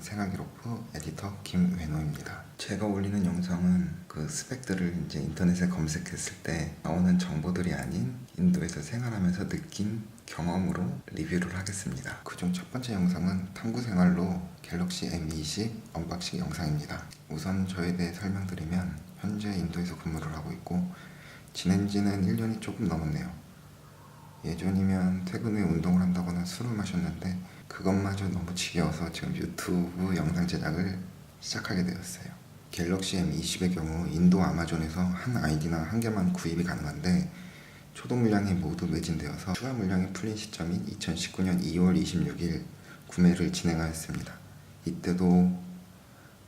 생활기록부 에디터 김외노입니다. 제가 올리는 영상은 그 스펙들을 이제 인터넷에 검색했을 때 나오는 정보들이 아닌 인도에서 생활하면서 느낀 경험으로 리뷰를 하겠습니다. 그중 첫 번째 영상은 탐구 생활로 갤럭시 M20 언박싱 영상입니다. 우선 저에 대해 설명드리면 현재 인도에서 근무를 하고 있고 지낸 지는 1년이 조금 넘었네요. 예전이면 퇴근 후에 운동을 한다거나 술을 마셨는데 그것마저 너무 지겨워서 지금 유튜브 영상 제작을 시작하게 되었어요. 갤럭시 M20의 경우 인도 아마존에서 한 아이디나 한 개만 구입이 가능한데 초도 물량이 모두 매진되어서 추가 물량이 풀린 시점인 2019년 2월 26일 구매를 진행하였습니다. 이때도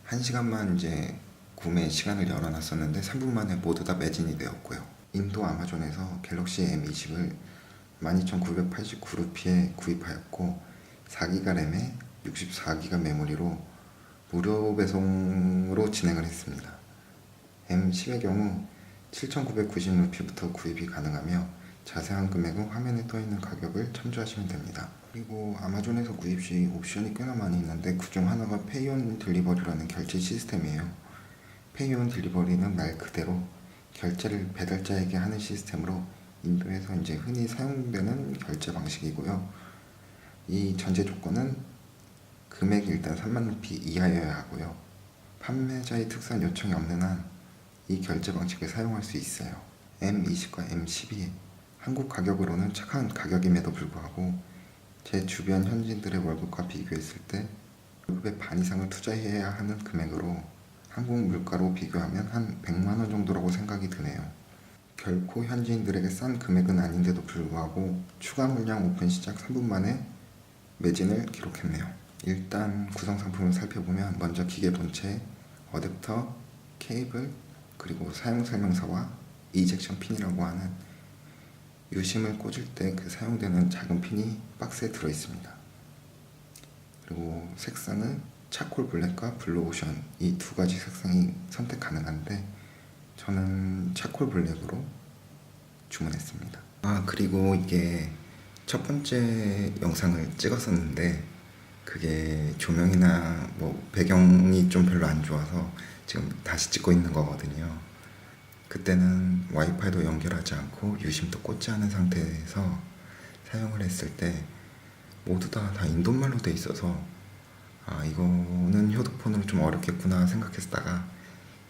1시간만 이제 구매 시간을 열어놨었는데 3분 만에 모두 다 매진이 되었고요. 인도 아마존에서 갤럭시 M20을 12,989루피에 구입하였고 4기가 램에 64기가 메모리로 무료 배송으로 진행을 했습니다. M10의 경우 7,990루피부터 구입이 가능하며 자세한 금액은 화면에 떠 있는 가격을 참조하시면 됩니다. 그리고 아마존에서 구입 시 옵션이 꽤나 많이 있는데 그 중 하나가 페이온 딜리버리라는 결제 시스템이에요. 페이온 딜리버리는 말 그대로 결제를 배달자에게 하는 시스템으로 인도에서 이제 흔히 사용되는 결제 방식이고요. 이 전제 조건은 금액이 일단 3만 루피 이하여야 하고요. 판매자의 특수한 요청이 없는 한 이 결제 방식을 사용할 수 있어요. M20과 M12 한국 가격으로는 착한 가격임에도 불구하고 제 주변 현지인들의 월급과 비교했을 때 월급의 반 이상을 투자해야 하는 금액으로 한국 물가로 비교하면 한 100만 원 정도라고 생각이 드네요. 결코 현지인들에게 싼 금액은 아닌데도 불구하고 추가 물량 오픈 시작 3분 만에 매진을 기록했네요. 일단 구성 상품을 살펴보면 먼저 기계 본체, 어댑터, 케이블, 그리고 사용 설명서와 이젝션 핀이라고 하는 유심을 꽂을 때 그 사용되는 작은 핀이 박스에 들어 있습니다. 그리고 색상은 차콜 블랙과 블루 오션 이 두 가지 색상이 선택 가능한데 저는 차콜 블랙으로 주문했습니다. 아 그리고 이게 첫 번째 영상을 찍었었는데 그게 조명이나 뭐 배경이 좀 별로 안 좋아서 지금 다시 찍고 있는 거거든요. 그때는 와이파이도 연결하지 않고 유심도 꽂지 않은 상태에서 사용을 했을 때 모두 다, 다 인도말로 돼 있어서 아 이거는 휴대폰으로 좀 어렵겠구나 생각했다가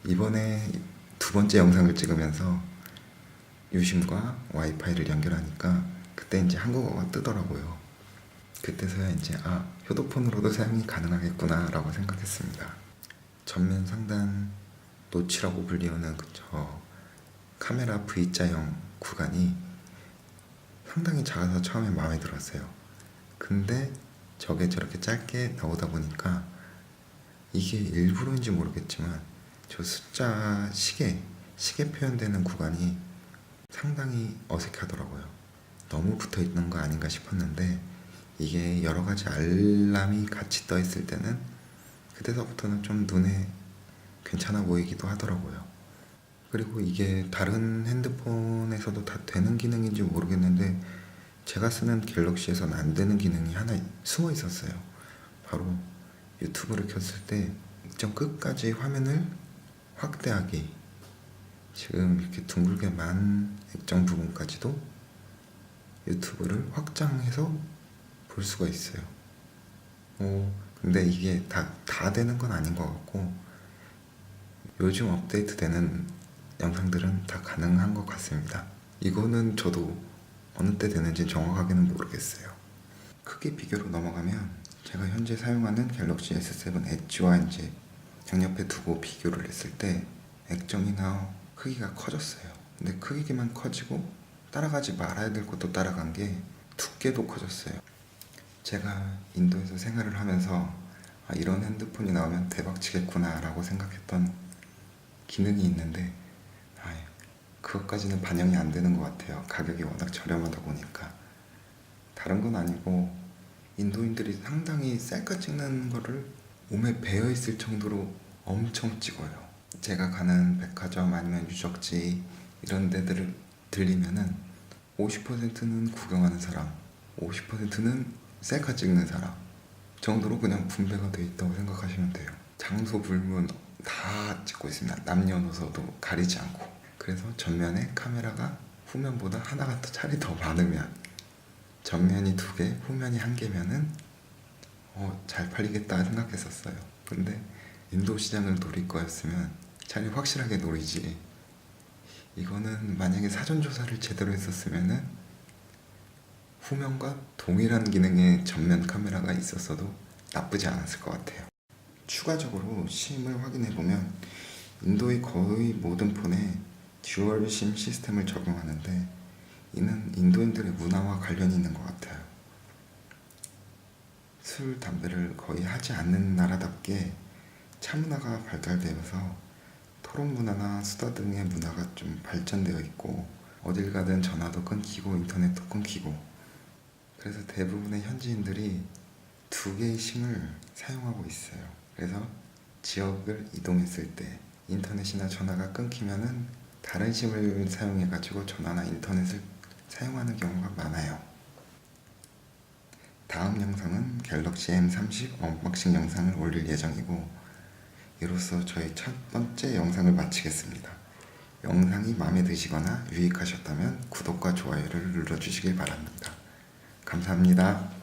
이번에 두 번째 영상을 찍으면서 유심과 와이파이를 연결하니까 그때 이제 한국어가 뜨더라고요. 그때서야 이제 아 휴대폰으로도 사용이 가능하겠구나라고 생각했습니다. 전면 상단 노치라고 불리우는 그저 카메라 V자형 구간이 상당히 작아서 처음에 마음에 들었어요. 근데 저게 저렇게 짧게 나오다 보니까 이게 일부러인지 모르겠지만 저 숫자 시계 시계 표현되는 구간이 상당히 어색하더라고요. 너무 붙어 있는 거 아닌가 싶었는데 이게 여러 가지 알람이 같이 떠 있을 때는 그때서부터는 좀 눈에 괜찮아 보이기도 하더라고요. 그리고 이게 다른 핸드폰에서도 다 되는 기능인지 모르겠는데 제가 쓰는 갤럭시에서는 안 되는 기능이 하나 숨어 있었어요. 바로 유튜브를 켰을 때 일정 끝까지 화면을 확대하기. 지금 이렇게 둥글게 만 액정 부분까지도 유튜브를 확장해서 볼 수가 있어요. 어, 근데 이게 다, 다 되는 건 아닌 것 같고, 요즘 업데이트 되는 영상들은 다 가능한 것 같습니다. 이거는 저도 어느 때 되는지 정확하게는 모르겠어요. 크기 비교로 넘어가면 제가 현재 사용하는 갤럭시 S7 엣지와 이제 양옆에 두고 비교를 했을 때 액정이나 크기가 커졌어요. 근데 크기만 커지고 따라가지 말아야 될 것도 따라간 게 두께도 커졌어요. 제가 인도에서 생활을 하면서 아, 이런 핸드폰이 나오면 대박 치겠구나 라고 생각했던 기능이 있는데 아, 그것까지는 반영이 안 되는 것 같아요. 가격이 워낙 저렴하다 보니까 다른 건 아니고 인도인들이 상당히 셀카 찍는 거를 몸에 배어 있을 정도로 엄청 찍어요. 제가 가는 백화점 아니면 유적지 이런 데들을 들리면은 50%는 구경하는 사람, 50%는 셀카 찍는 사람 정도로 그냥 분배가 되어 있다고 생각하시면 돼요. 장소 불문 다 찍고 있습니다. 남녀노소도 가리지 않고. 그래서 전면에 카메라가 후면보다 하나가 더 차례 더 많으면 전면이 두 개, 후면이 한 개면은 어, 잘 팔리겠다 생각했었어요. 근데 인도 시장을 노릴 거였으면 차라리 확실하게 노리지. 이거는 만약에 사전 조사를 제대로 했었으면은 후면과 동일한 기능의 전면 카메라가 있었어도 나쁘지 않았을 것 같아요. 추가적으로 심을 확인해 보면 인도의 거의 모든 폰에 듀얼 심 시스템을 적용하는데 이는 인도인들의 문화와 관련이 있는 것 같아요. 술, 담배를 거의 하지 않는 나라답게 차 문화가 발달되어서 토론 문화나 수다 등의 문화가 좀 발전되어 있고 어딜 가든 전화도 끊기고 인터넷도 끊기고 그래서 대부분의 현지인들이 두 개의 심을 사용하고 있어요. 그래서 지역을 이동했을 때 인터넷이나 전화가 끊기면은 다른 심을 사용해 가지고 전화나 인터넷을 사용하는 경우가 많아요. 다음 영상은 갤럭시 M30 언박싱 영상을 올릴 예정이고 이로써 저희 첫 번째 영상을 마치겠습니다. 영상이 마음에 드시거나 유익하셨다면 구독과 좋아요를 눌러주시길 바랍니다. 감사합니다.